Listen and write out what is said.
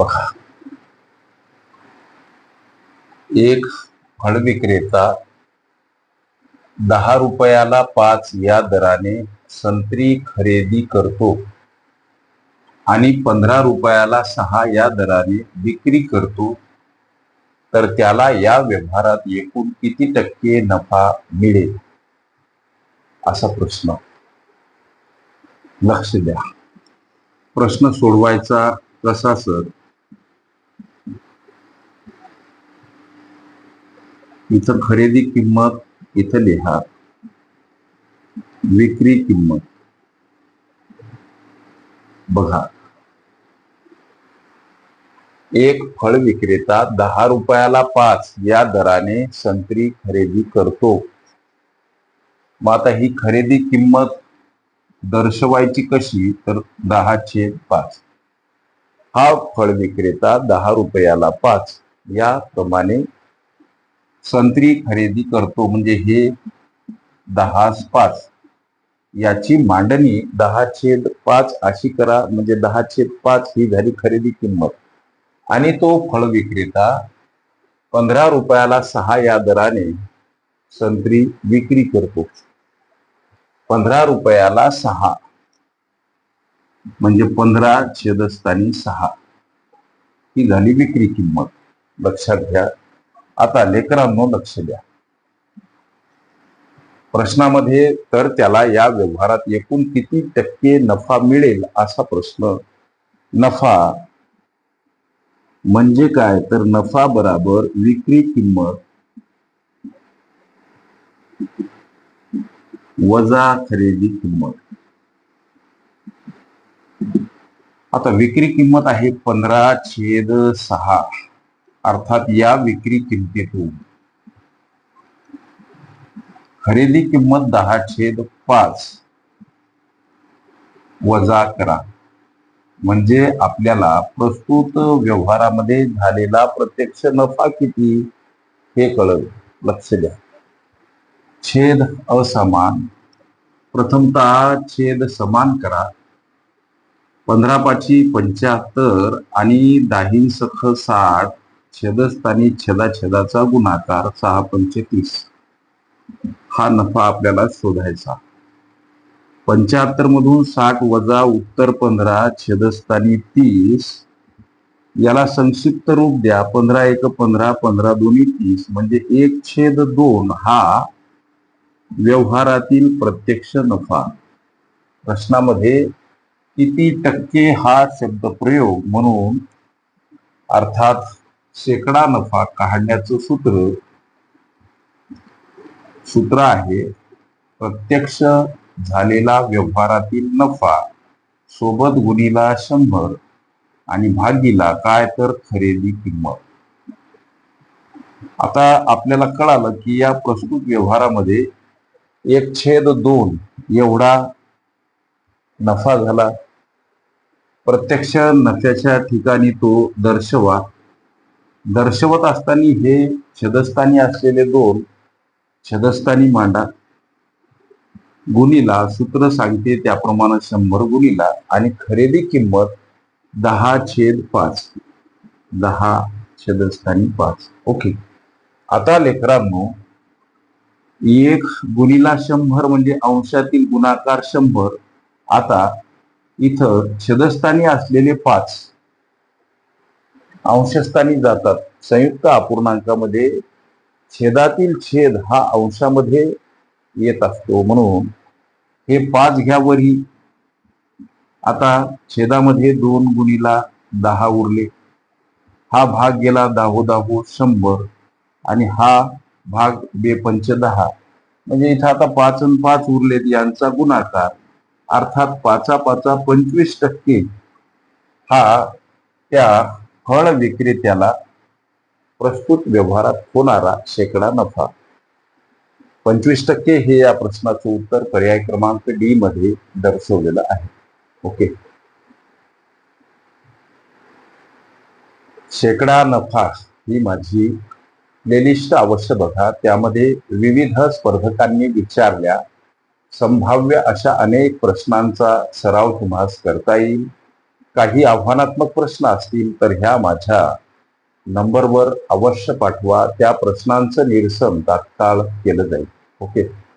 बघा. एक फळ विक्रेता दहा रुपयाला पाच या दराने संत्री खरेदी करतो आणि पंधरा रुपयाला सहा या दराने विक्री करतो तर त्याला या व्यवहारात एकूण किती टक्के नफा मिळेल? असा प्रश्न. लक्ष द्या. प्रश्न सोडवायचा कसा सर? इथं खरेदी किंमत इथं लिहा. विक्री किंमत. बघा. एक फळ विक्रेता दहा रुपयाला पाच या दराने संत्री खरेदी करतो. मग आता ही खरेदी किंमत दर्शवायची कशी? तर दहा छेद पाच. हा फळ विक्रेता दहा रुपयाला पाच या प्रमाणे संत्री खरेदी करतो म्हणजे हे दहास पाच. याची मांडणी दहा छेद पाच अशी करा म्हणजे दहा छेद पाच ही झाली खरेदी किंमत. आणि तो फळ विक्रेता पंधरा रुपयाला सहा या दराने संत्री विक्री करतो. पंधरा रुपयाला सहा म्हणजे पंधरा छेदस्थानी सहा. ही झाली विक्री किंमत. लक्षात घ्या. आता लेकरांनो लक्ष द्या. प्रश्नामध्ये तर त्याला या व्यवहारात एकूण किती टक्के नफा मिळेल असा प्रश्न. नफा म्हणजे काय? तर नफा बराबर विक्री किंमत वजा खरेदी किंमत. आता विक्री किंमत आहे पंधरा छेद सहा. अर्थात या विक्री किमतीतून. खरेदी किंमत दहा छेद पाच वजा करा. म्हणजे आपल्याला प्रस्तुत व्यवहारामध्ये झालेला प्रत्यक्ष नफा किती हे कळव लक्ष द्या. छेद असमान. प्रथमतः छेद समान करा. पंधरा पाची पंच्याहत्तर आणि दाही सख साठ छेदस्थानी छेदाछेदाचा गुणाकार सहा पंचतीस हा नफा आपल्याला शोधायचा. पंच्याहत्तर मधून साठ वजा उत्तर पंधरा छेदस्थानी तीस. याला संक्षिप्त रूप द्या. पंधरा एक पंधरा पंधरा दोन्ही तीस. म्हणजे एक छेद दोन हा व्यवहारातील प्रत्यक्ष नफा. प्रश्नामध्ये किती टक्के हा शब्द प्रयोग म्हणून अर्थात शेकडा नफा काढण्याचं सूत्र सूत्र आहे प्रत्यक्ष झालेला व्यवहारातील नफा सोबत गुणीला शंभर आणि भागीला काय तर खरेदी किंमत. आता आपल्याला कळालं की या प्रस्तुत व्यवहारामध्ये एक छेद दोन एवढा नफा झाला. प्रत्यक्ष नफ्याच्या ठिकाणी तो दर्शवा. दर्शवत असताना हे छदस्थानी असलेले दोन छदस्थानी मांडा. गुणीला सूत्र सांगते त्याप्रमाणे शंभर गुणीला आणि खरेदी किंमत दहा छेद पाच. दहा छदस्थानी पाच. ओके. आता लेकरांनो एक गुणीला शंभर म्हणजे अंशातील गुणाकार शंभर. आता इथं छदस्थानी असलेले पाच. अंशस्थानी जातात. संयुक्त अपूर्णांकामध्ये छेदातील छेद हा अंशामध्ये येत असतो. म्हणून हे पाच घ्या वरी आता छेदामध्ये दोन गुणीला दहा उरले. हा भाग गेला दाहो दाहो शंभर आणि हा भाग बे पंच दहा. म्हणजे इथं आता पाच आणि पाच उरलेत यांचा गुणाकार. अर्थात पाचा पाचा पंचवीस टक्के हा त्या फळ विक्रेत्याला प्रस्तुत व्यवहारात होणारा शेकडा नफा. पंचवीस टक्के हे या प्रश्नाचं उत्तर पर्याय क्रमांक डी मध्ये दर्शवलेलं आहे. ओके. शेकडा नफा ही माझी प्लेलिस्ट अवश्य बघा. त्यामध्ये विविध स्पर्धकांनी विचारल्या. संभाव्य अशा अनेक प्रश्नांचा सराव तुम्हाला करता येईल. काही आव्हानात्मक प्रश्न असतील तर ह्या माझ्या नंबरवर अवश्य पाठवा. त्या प्रश्नांचं निरसन तात्काळ केलं जाईल. ओके?